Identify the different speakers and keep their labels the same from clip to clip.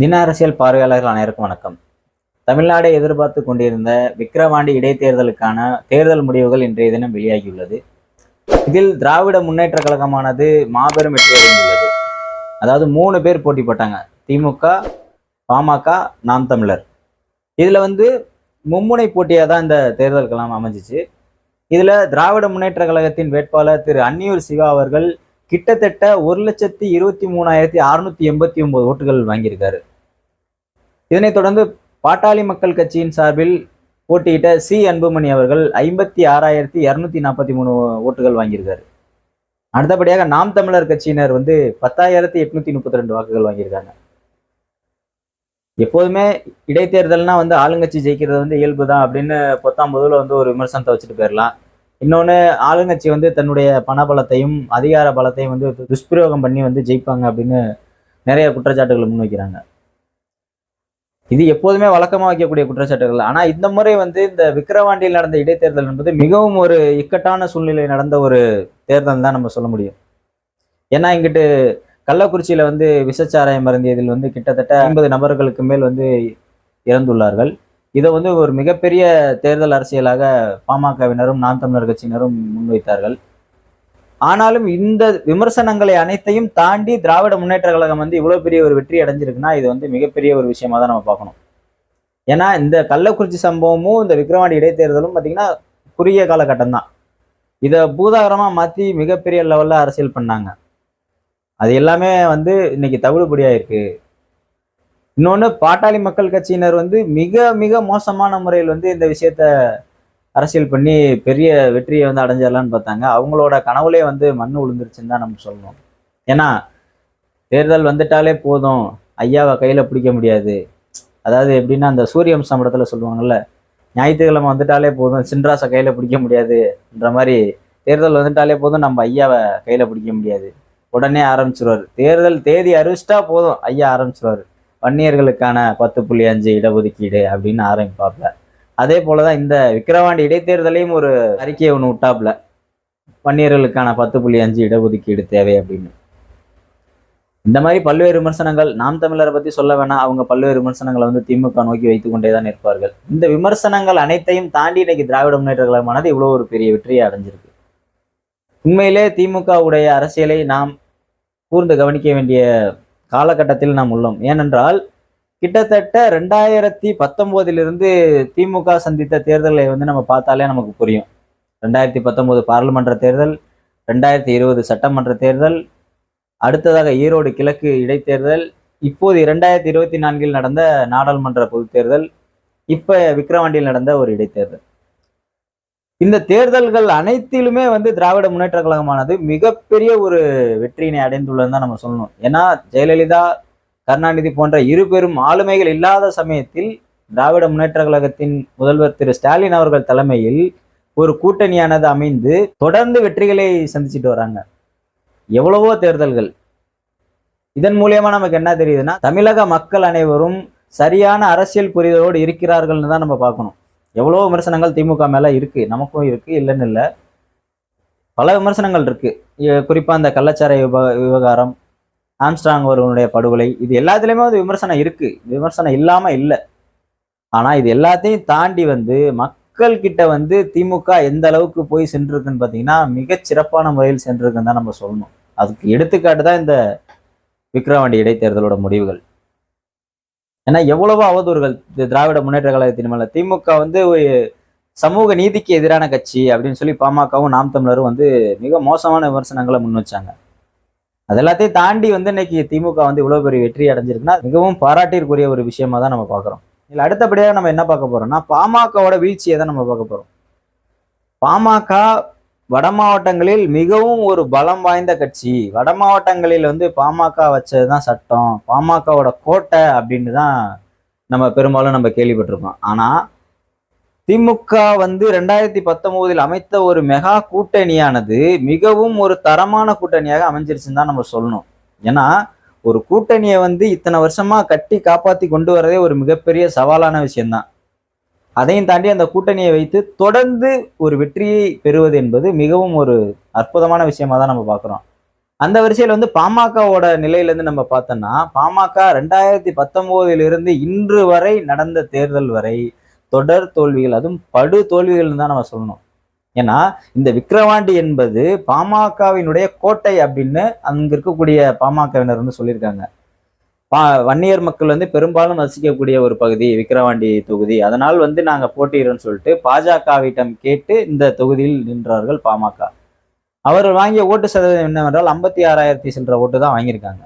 Speaker 1: தின அரசியல் பார்வையாளர்கள் அனைவருக்கும் வணக்கம். தமிழ்நாடை எதிர்பார்த்து கொண்டிருந்த விக்கிரவாண்டி இடைத்தேர்தலுக்கான தேர்தல் முடிவுகள் இன்றைய தினம் வெளியாகியுள்ளது. இதில் திராவிட முன்னேற்ற கழகமானது மாபெரும் வெற்றி அடைந்துள்ளது. அதாவது மூணு பேர் போட்டி போட்டாங்க. திமுக பாமக நாம் தமிழர். இதில் வந்து மும்முனை போட்டியாக தான் இந்த தேர்தலுக்கெல்லாம் அமைஞ்சிச்சு. இதில் திராவிட முன்னேற்ற கழகத்தின் வேட்பாளர் திரு அன்னியூர் சிவா அவர்கள் கிட்டத்தட்ட ஒரு லட்சத்தி இருபத்தி மூணாயிரத்தி அறுநூத்தி எண்பத்தி ஒன்பது ஓட்டுகள் வாங்கியிருக்காரு. இதனைத் தொடர்ந்து பாட்டாளி மக்கள் கட்சியின் சார்பில் போட்டியிட்ட சி அன்புமணி அவர்கள் ஐம்பத்தி ஆறாயிரத்தி இரநூத்தி நாற்பத்தி மூணு ஓட்டுகள் வாங்கியிருக்காரு. அடுத்தபடியாக நாம் தமிழர் கட்சியினர் வந்து பத்தாயிரத்தி எட்நூத்தி முப்பத்தி ரெண்டு வாக்குகள் வாங்கியிருக்காங்க. எப்போதுமே இடைத்தேர்தல்னா வந்து ஆளுங்கட்சி ஜெயிக்கிறது வந்து இயல்பு தான் அப்படின்னு பத்தாம் பொதுவில் வந்து ஒரு விமர்சனத்தை வச்சுட்டு போயிடலாம் இன்னொன்று ஆளுங்கட்சி வந்து தன்னுடைய பணபலத்தையும் அதிகார பலத்தையும் வந்து துஷ்பிரயோகம் பண்ணி வந்து ஜெயிப்பாங்க அப்படின்னு நிறைய குற்றச்சாட்டுகளை முன்வைக்கிறாங்க இது எப்போதுமே வழக்கமாக வைக்கக்கூடிய குற்றச்சாட்டுகள். ஆனால் இந்த முறை வந்து இந்த விக்கிரவாண்டியில் நடந்த இடைத்தேர்தல் என்பது மிகவும் ஒரு இக்கட்டான சூழ்நிலை நடந்த ஒரு தேர்தல் தான் நம்ம சொல்ல முடியும். ஏன்னா இங்கிட்டு கள்ளக்குறிச்சியில் வந்து விஷச்சாராயம் மருந்தியதில் வந்து கிட்டத்தட்ட ஐம்பது நபர்களுக்கு மேல் வந்து இறந்துள்ளார்கள். இதை வந்து ஒரு மிகப்பெரிய தேர்தல் அரசியலாக பாமகவினரும் நாம் தமிழர் கட்சியினரும் முன்வைத்தார்கள். ஆனாலும் இந்த விமர்சனங்களை அனைத்தையும் தாண்டி திராவிட முன்னேற்ற கழகம் வந்து இவ்வளோ பெரிய ஒரு வெற்றி அடைஞ்சிருக்குன்னா இது வந்து மிகப்பெரிய ஒரு விஷயமா தான் நம்ம பார்க்கணும். ஏன்னா இந்த கள்ளக்குறிச்சி சம்பவமும் இந்த விக்ரவாண்டி இடைத்தேர்தலும் பார்த்தீங்கன்னா குறுகிய காலகட்டம் தான். இதை பூதாகரமாக மாற்றி மிகப்பெரிய லெவலில் அரசியல் பண்ணாங்க. அது எல்லாமே வந்து இன்னைக்கு தவிடுபடியாக இருக்குது இன்னொன்று பாட்டாளி மக்கள் கட்சியினர் வந்து மிக மிக மோசமான முறையில் வந்து இந்த விஷயத்த அரசியல் பண்ணி பெரிய வெற்றியை வந்து அடைஞ்சிடலான்னு பார்த்தாங்க. அவங்களோட கனவுலே வந்து மண் விழுந்துருச்சுன்னு தான் நம்ம சொல்லணும் ஏன்னா தேர்தல் வந்துட்டாலே போதும். ஐயாவை கையில் பிடிக்க முடியாது. அதாவது எப்படின்னா அந்த சூரியவம்சம் இடத்துல சொல்லுவாங்கல்ல ஞாயிற்றுக்கிழமை வந்துட்டாலே போதும். சின்ராசை கையில் பிடிக்க முடியாதுன்ற மாதிரி தேர்தல் வந்துட்டாலே போதும். நம்ம ஐயாவை கையில் பிடிக்க முடியாது. உடனே ஆரம்பிச்சிருவார். தேர்தல் தேதி அறிவிச்சிட்டா போதும். ஐயா ஆரம்பிச்சிருவாரு. வன்னியர்களுக்கான பத்து புள்ளி அஞ்சு இடஒதுக்கீடு அப்படின்னு ஆரம்பிப்பாப்ல. அதே போலதான் இந்த விக்கிரவாண்டி இடைத்தேர்தலையும் ஒரு அறிக்கையை ஒன்று விட்டாப்ல. வன்னியர்களுக்கான பத்து புள்ளி அஞ்சு இடஒதுக்கீடு தேவை அப்படின்னு. இந்த மாதிரி பல்வேறு விமர்சனங்கள் நாம் தமிழரை பத்தி சொல்ல வேணாம். அவங்க பல்வேறு விமர்சனங்களை வந்து திமுக நோக்கி வைத்துக் கொண்டே தான் இருப்பார்கள் இந்த விமர்சனங்கள் அனைத்தையும் தாண்டி இன்னைக்கு திராவிட முன்னேற்ற கழகமானது இவ்வளவு ஒரு பெரிய வெற்றியை அடைஞ்சிருக்கு. உண்மையிலே திமுகவுடைய அரசியலை நாம் கூர்ந்து கவனிக்க வேண்டிய காலகட்டத்தில் நாம் உள்ளோம். ஏனென்றால் கிட்டத்தட்ட ரெண்டாயிரத்தி பத்தொம்போதிலிருந்து திமுக சந்தித்த தேர்தலை வந்து நம்ம பார்த்தாலே நமக்கு புரியும். ரெண்டாயிரத்தி பத்தொம்போது பாராளுமன்ற தேர்தல் ரெண்டாயிரத்தி இருபது சட்டமன்ற தேர்தல் அடுத்ததாக ஈரோடு கிழக்கு இடைத்தேர்தல் இப்போது இரண்டாயிரத்தி இருபத்தி நான்கில் நடந்த நாடாளுமன்ற பொதுத் தேர்தல் இப்ப விக்கிரவாண்டியில் நடந்த ஒரு இடைத்தேர்தல். இந்த தேர்தல்கள் அனைத்திலுமே வந்து திராவிட முன்னேற்ற கழகமானது மிகப்பெரிய ஒரு வெற்றியினை அடைந்துள்ளதுன்னு தான் நம்ம சொல்லணும். ஏன்னா ஜெயலலிதா கருணாநிதி போன்ற இரு பெரும் ஆளுமைகள் இல்லாத சமயத்தில் திராவிட முன்னேற்ற கழகத்தின் முதல்வர் திரு ஸ்டாலின் அவர்கள் தலைமையில் ஒரு கூட்டணியானது அமைந்து தொடர்ந்து வெற்றிகளை சந்திச்சுட்டு வராங்க. எவ்வளவோ தேர்தல்கள். இதன் மூலியமா நமக்கு என்ன தெரியுதுன்னா தமிழக மக்கள் அனைவரும் சரியான அரசியல் புரிதலோடு இருக்கிறார்கள்னு தான் நம்ம பார்க்கணும். எவ்வளோ விமர்சனங்கள் திமுக மேலே இருக்குது நமக்கும் இருக்குது இல்லைன்னு இல்லை. பல விமர்சனங்கள் இருக்குது குறிப்பாக அந்த கள்ளச்சாரை விவ- விவகாரம் ஆம்ஸ்ட்ராங் அவர்களுடைய படுகொலை இது எல்லாத்துலேயுமே வந்து விமர்சனம் இருக்குது விமர்சனம் இல்லாமல் இல்லை. ஆனால் இது எல்லாத்தையும் தாண்டி வந்து மக்கள்கிட்ட வந்து திமுக எந்த அளவுக்கு போய் சென்றிருக்குன்னு பார்த்தீங்கன்னா மிக சிறப்பான முறையில் சென்றிருக்குன்னு தான் நம்ம சொல்லணும். அதுக்கு எடுத்துக்காட்டு தான் இந்த விக்ரவாண்டி இடைத்தேர்தலோட முடிவுகள். ஏன்னா எவ்வளவோ அவதூறுகள் திராவிட முன்னேற்ற கழகத்தின் மேல. திமுக வந்து சமூக நீதிக்கு எதிரான கட்சி அப்படின்னு சொல்லி பாமகவும் நாம் தமிழரும் வந்து மிக மோசமான விமர்சனங்களை முன் வச்சாங்க. அது எல்லாத்தையும் தாண்டி வந்து இன்னைக்கு திமுக வந்து இவ்வளவு பெரிய வெற்றி அடைஞ்சிருக்குன்னா மிகவும் பாராட்டிற்குரிய ஒரு விஷயமா தான் நம்ம பார்க்குறோம். இதில் அடுத்தபடியாக நம்ம என்ன பார்க்க போறோம்னா பாமகவோட வீழ்ச்சியை தான் நம்ம பார்க்க போறோம். பாமக வட மாவட்டங்களில் மிகவும் ஒரு பலம் வாய்ந்த கட்சி. வட மாவட்டங்களில் வந்து பாமக வச்சது தான் சட்டம். பாமகவோட கோட்டை அப்படின்னு தான் நம்ம பெரும்பாலும் நம்ம கேள்விப்பட்டிருக்கோம் ஆனால் திமுக வந்து ரெண்டாயிரத்தி பத்தொன்பதில் அமைத்த ஒரு மெகா கூட்டணியானது மிகவும் ஒரு தரமான கூட்டணியாக அமைஞ்சிருச்சுன்னு தான் நம்ம சொல்லணும். ஏன்னா ஒரு கூட்டணியை வந்து இத்தனை வருஷமா கட்டி காப்பாற்றி கொண்டு வரதே ஒரு மிகப்பெரிய சவாலான விஷயம்தான். அதையும் தாண்டி அந்த கூட்டணியை வைத்து தொடர்ந்து ஒரு வெற்றியை பெறுவது என்பது மிகவும் ஒரு அற்புதமான விஷயமா தான் நம்ம பார்க்குறோம். அந்த வரிசையில் வந்து பாமகவோட நிலையிலேருந்து நம்ம பார்த்தோம்னா பாமக ரெண்டாயிரத்தி பத்தொம்போதிலிருந்து இன்று வரை நடந்த தேர்தல் வரை தொடர் தோல்விகள் அதுவும் படு தோல்விகள்னு தான் நம்ம சொல்லணும். ஏன்னா இந்த விக்கிரவாண்டி என்பது பாமகவினுடைய கோட்டை அப்படின்னு அங்க இருக்கக்கூடிய பாமகவினர் வந்து சொல்லியிருக்காங்க. பா வன்னியர் மக்கள் வந்து பெரும்பாலும் வசிக்கக்கூடிய ஒரு பகுதி விக்கிரவாண்டி தொகுதி. அதனால் வந்து நாங்கள் போட்டியிடுறோம்னு சொல்லிட்டு பாஜகவிடம் கேட்டு இந்த தொகுதியில் நின்றார்கள் பாமக. அவர் வாங்கிய ஓட்டு சதவீதம் என்னவென்றால் ஐம்பத்தி ஆறாயிரத்தி சில்லற ஓட்டு தான் வாங்கியிருக்காங்க.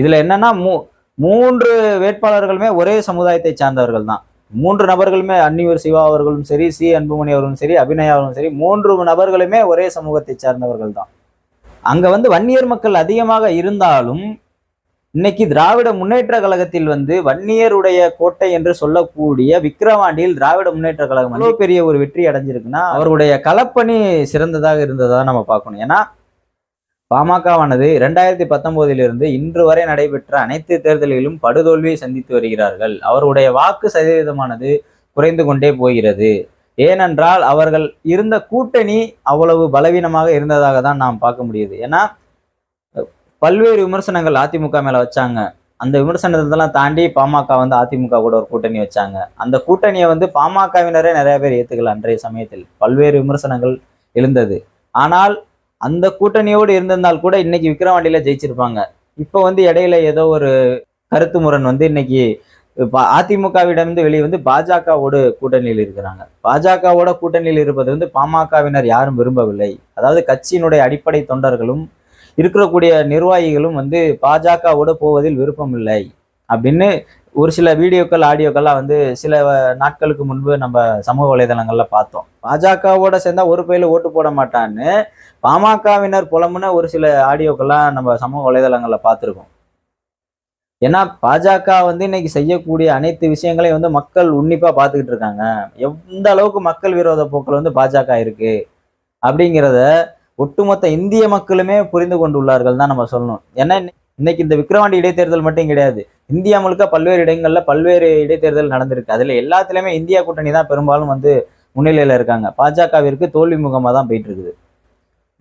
Speaker 1: இதுல என்னன்னா மூ மூன்று வேட்பாளர்களுமே ஒரே சமுதாயத்தை சார்ந்தவர்கள் தான். மூன்று நபர்களுமே அன்னியூர் சிவா அவர்களும் சரி சி அன்புமணி அவர்களும் சரி அபிநயா அவர்களும் சரி மூன்று நபர்களுமே ஒரே சமூகத்தை சார்ந்தவர்கள் தான். அங்க வந்து வன்னியர் மக்கள் அதிகமாக இருந்தாலும் இன்னைக்கு திராவிட முன்னேற்ற கழகத்தில் வந்து வன்னியருடைய கோட்டை என்று சொல்லக்கூடிய விக்கிரவாண்டியில் திராவிட முன்னேற்ற கழகம் அவ்வளவு பெரிய ஒரு வெற்றி அடைஞ்சிருக்குன்னா அவருடைய களப்பணி சிறந்ததாக இருந்ததா நம்ம பார்க்கணும். ஏன்னா பாமகவானது இரண்டாயிரத்தி பத்தொன்பதிலிருந்து இன்று வரை நடைபெற்ற அனைத்து தேர்தல்களிலும் படுதோல்வியை சந்தித்து வருகிறார்கள். அவருடைய வாக்கு சதவீதமானது குறைந்து கொண்டே போகிறது. ஏனென்றால் அவர்கள் இருந்த கூட்டணி அவ்வளவு பலவீனமாக இருந்ததாக தான் நாம் பார்க்க முடியுது. ஏன்னா பல்வேறு விமர்சனங்கள் அதிமுக மேல வச்சாங்க. அந்த விமர்சனத்தெல்லாம் தாண்டி பாமக வந்து அதிமுக கூட ஒரு கூட்டணி வச்சாங்க. அந்த கூட்டணியை வந்து பாமகவினரே நிறைய பேர் ஏத்துக்கல அன்றைய சமயத்தில். பல்வேறு விமர்சனங்கள் எழுந்தது. ஆனால் அந்த கூட்டணியோடு இருந்திருந்தால் கூட இன்னைக்கு விக்ரவாண்டியில ஜெயிச்சிருப்பாங்க. இப்போ வந்து இடையில ஏதோ ஒரு கருத்து முரண் வந்து இன்னைக்கு அதிமுகவிடமிருந்து வெளியே வந்து பாஜகவோடு கூட்டணியில் இருக்கிறாங்க. பாஜகவோட கூட்டணியில் இருப்பது வந்து பாமகவினர் யாரும் விரும்பவில்லை. அதாவது கட்சியினுடைய அடிப்படை தொண்டர்களும் இருக்கக்கூடிய நிர்வாகிகளும் வந்து பாஜகவோட போவதில் விருப்பம் இல்லை அப்படின்னு ஒரு சில வீடியோக்கள் ஆடியோக்கள்லாம் வந்து சில நாட்களுக்கு முன்பு நம்ம சமூக வலைதளங்கள்ல பார்த்தோம். பாஜகவோட சேர்ந்தா ஒரு பயில ஓட்டு போட மாட்டான்னு பாமகவினர் புலம்புன ஒரு சில ஆடியோக்கள்லாம் நம்ம சமூக வலைதளங்கள்ல பார்த்துருக்கோம். ஏன்னா பாஜக வந்து இன்னைக்கு செய்யக்கூடிய அனைத்து விஷயங்களையும் வந்து மக்கள் உன்னிப்பா பார்த்துக்கிட்டு இருக்காங்க. எந்த அளவுக்கு மக்கள் விரோத போக்கில் வந்து பாஜக இருக்கு அப்படிங்கிறத ஒட்டுமொத்த இந்திய மக்களுமே புரிந்து கொண்டுள்ளார்கள் தான் நம்ம சொல்லணும். ஏன்னா இன்னைக்கு இந்த விக்ரவாண்டி இடைத்தேர்தல் மட்டும் கிடையாது. இந்தியா முழுக்க பல்வேறு இடங்கள்ல பல்வேறு இடைத்தேர்தல் நடந்திருக்கு. அதுல எல்லாத்துலயுமே இந்தியா கூட்டணி தான் பெரும்பாலும் வந்து முன்னிலையில இருக்காங்க. பாஜகவிற்கு தோல்வி முகமா தான் போயிட்டு இருக்குது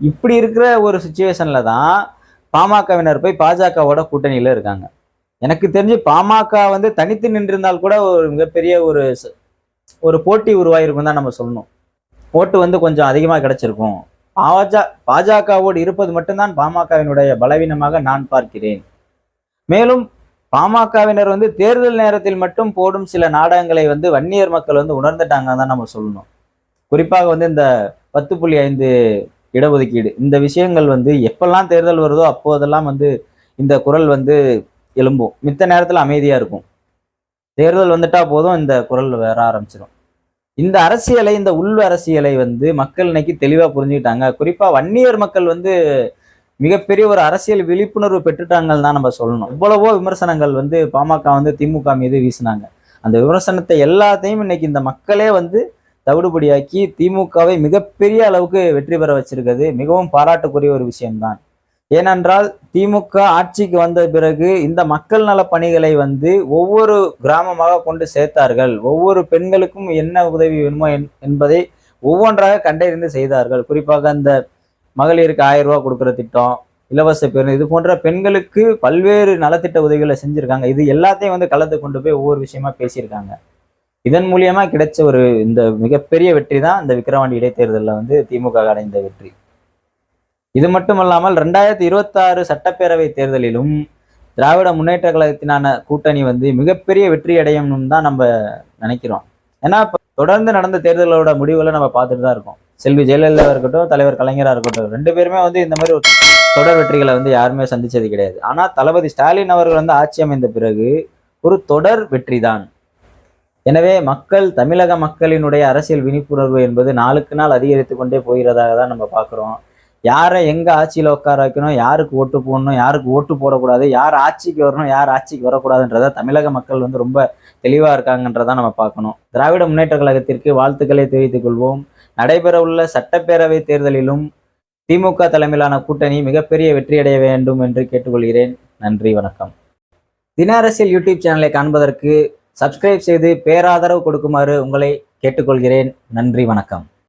Speaker 1: இப்படி இருக்கிற ஒரு சுச்சுவேஷன்ல தான் பாமகவினர் போய் பாஜகவோட கூட்டணியில இருக்காங்க. எனக்கு தெரிஞ்சு பாமக வந்து தனித்து நின்றிருந்தால் கூட ஒரு மிகப்பெரிய ஒரு ஒரு போட்டி உருவாயிருக்கும் தான் நம்ம சொல்லணும். ஓட்டு வந்து கொஞ்சம் அதிகமாக கிடைச்சிருக்கும். பாஜகவோடு இருப்பது மட்டும்தான் பாமகவினுடைய பலவீனமாக நான் பார்க்கிறேன். மேலும் பாமகவினர் வந்து தேர்தல் நேரத்தில் மட்டும் போடும் சில நாடகங்களை வந்து வன்னியர் மக்கள் வந்து உணர்ந்துட்டாங்க தான் நம்ம சொல்லணும். குறிப்பாக வந்து இந்த பத்து புள்ளி ஐந்து இடஒதுக்கீடு இந்த விஷயங்கள் வந்து எப்பெல்லாம் தேர்தல் வருதோ அப்போதெல்லாம் வந்து இந்த குரல் வந்து எழும்பும். மித்த நேரத்தில் அமைதியாக இருக்கும். தேர்தல் வந்துட்டா போதும் இந்த குரல் வர ஆரம்பிச்சிடும் இந்த அரசியலை இந்த உள் அரசியலை வந்து மக்கள் இன்னைக்கு தெளிவாக புரிஞ்சுக்கிட்டாங்க. குறிப்பாக வன்னியர் மக்கள் வந்து மிகப்பெரிய ஒரு அரசியல் விழிப்புணர்வு பெற்றுட்டாங்கன்னு தான் நம்ம சொல்லணும். இவ்வளவோ விமர்சனங்கள் வந்து பாமக வந்து திமுக மீது வீசினாங்க. அந்த விமர்சனத்தை எல்லாத்தையும் இன்னைக்கு இந்த மக்களே வந்து தவிடுபடியாக்கி திமுகவை மிகப்பெரிய அளவுக்கு வெற்றி பெற வச்சிருக்கிறது. மிகவும் பாராட்டுக்குரிய ஒரு விஷயம்தான். ஏனென்றால் திமுக ஆட்சிக்கு வந்த பிறகு இந்த மக்கள் நல பணிகளை வந்து ஒவ்வொரு கிராமமாக கொண்டு சேர்த்தார்கள். ஒவ்வொரு பெண்களுக்கும் என்ன உதவி வேணுமோ என்பதை ஒவ்வொன்றாக கண்டறிந்து செய்தார்கள். குறிப்பாக அந்த மகளிருக்கு ஆயிரம் ரூபா கொடுக்குற திட்டம் இலவச பேருந்து இது போன்ற பெண்களுக்கு பல்வேறு நலத்திட்ட உதவிகளை செஞ்சுருக்காங்க. இது எல்லாத்தையும் வந்து கலந்து கொண்டு போய் ஒவ்வொரு விஷயமா பேசியிருக்காங்க. இதன் மூலியமா கிடைச்ச ஒரு இந்த மிகப்பெரிய வெற்றி தான் இந்த விக்கிரவாண்டி இடைத்தேர்தலில் வந்து திமுக அடைந்த வெற்றி. இது மட்டுமல்லாமல் ரெண்டாயிரத்தி இருபத்தாறு சட்டப்பேரவை தேர்தலிலும் திராவிட முன்னேற்ற கழகத்தினான கூட்டணி வந்து மிகப்பெரிய வெற்றி அடையணும்னு தான் நம்ம நினைக்கிறோம். ஏன்னா இப்போ தொடர்ந்து நடந்த தேர்தலோட முடிவுகளை நம்ம பார்த்துட்டு தான் இருக்கோம். செல்வி ஜெயலலிதா இருக்கட்டும் தலைவர் கலைஞராக இருக்கட்டும் ரெண்டு பேருமே வந்து இந்த மாதிரி ஒரு தொடர் வெற்றிகளை வந்து யாருமே சந்திச்சது கிடையாது. ஆனால் தளபதி ஸ்டாலின் அவர்கள் வந்து ஆட்சி அமைந்த பிறகு ஒரு தொடர் வெற்றி தான். எனவே மக்கள் தமிழக மக்களினுடைய அரசியல் விழிப்புணர்வு என்பது நாளுக்கு நாள் அதிகரித்து கொண்டே போகிறதாக தான் நம்ம பார்க்குறோம். யாரை எங்க ஆட்சியில உட்கார வைக்கணும் யாருக்கு ஓட்டு போடணும் யாருக்கு ஓட்டு போடக்கூடாது யார் ஆட்சிக்கு வரணும் யார் ஆட்சிக்கு வரக்கூடாதுன்றத தமிழக மக்கள் வந்து ரொம்ப தெளிவா இருக்காங்கன்றதை நம்ம பார்க்கணும். திராவிட முன்னேற்ற கழகத்திற்கு வாழ்த்துக்களை தெரிவித்துக் கொள்வோம். நடைபெற உள்ள சட்டப்பேரவை தேர்தலிலும் திமுக தலைமையிலான கூட்டணி மிகப்பெரிய வெற்றியடைய வேண்டும் என்று கேட்டுக்கொள்கிறேன். நன்றி வணக்கம். தின அரசியல் யூடியூப் சேனலை காண்பதற்கு சப்ஸ்கிரைப் செய்து பேராதரவு கொடுக்குமாறு உங்களை கேட்டுக்கொள்கிறேன். நன்றி வணக்கம்.